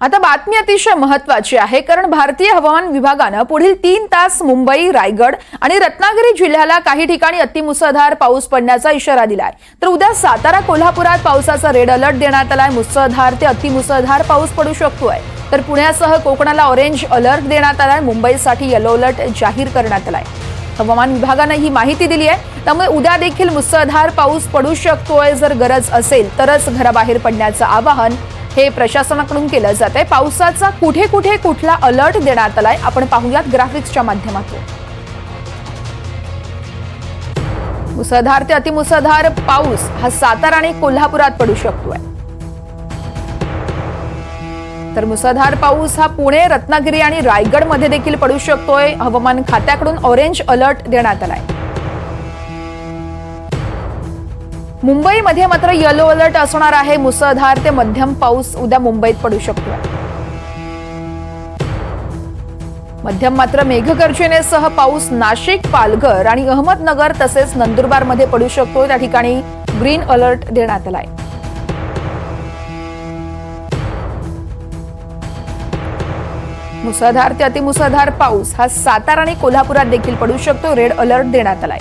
आता बातमी अतिशय महत्वाची आहे कारण भारतीय हवामान विभागानं पुढील तीन तास मुंबई रायगड आणि रत्नागिरी जिल्ह्याला काही ठिकाणी अतिमुसळधार पाऊस पडण्याचा इशारा दिलाय. तर उद्या सातारा कोल्हापुरात पावसाचा रेड अलर्ट देण्यात आलाय. मुसळधार ते अतिमुसळधार पाऊस पडू शकतोय. तर पुण्यासह कोकणाला ऑरेंज अलर्ट देण्यात आलाय. मुंबईसाठी येलो अलर्ट जाहीर करण्यात आलाय. हवामान विभागानं ही माहिती दिली आहे. त्यामुळे उद्या देखील मुसळधार पाऊस पडू शकतोय. जर गरज असेल तरच घराबाहेर पडण्याचं आवाहन हे प्रशासनाकडून केलं जात आहे. पावसाचा कुठे कुठे कुठला अलर्ट देण्यात आलाय आपण पाहूयात ग्राफिक्सच्या माध्यमातून. मुसळधार ते अतिमुसळधार पाऊस हा सातारा आणि कोल्हापुरात पडू शकतोय. तर मुसळधार पाऊस हा पुणे रत्नागिरी आणि रायगडमध्ये देखील पडू शकतोय. हवामान खात्याकडून ऑरेंज अलर्ट देण्यात आलाय. मुंबईमध्ये मात्र येलो अलर्ट असणार आहे. मुसळधार ते मध्यम पाऊस उद्या मुंबईत पडू शकतो मध्यम मात्र मेघगर्जनेसह पाऊस नाशिक पालघर आणि अहमदनगर तसेच नंदुरबारमध्ये पडू शकतो त्या ठिकाणी ग्रीन अलर्ट देण्यात आलाय. मुसळधार ते अतिमुसळधार पाऊस हा सातारा आणि कोल्हापुरात देखील पडू शकतो रेड अलर्ट देण्यात आलाय.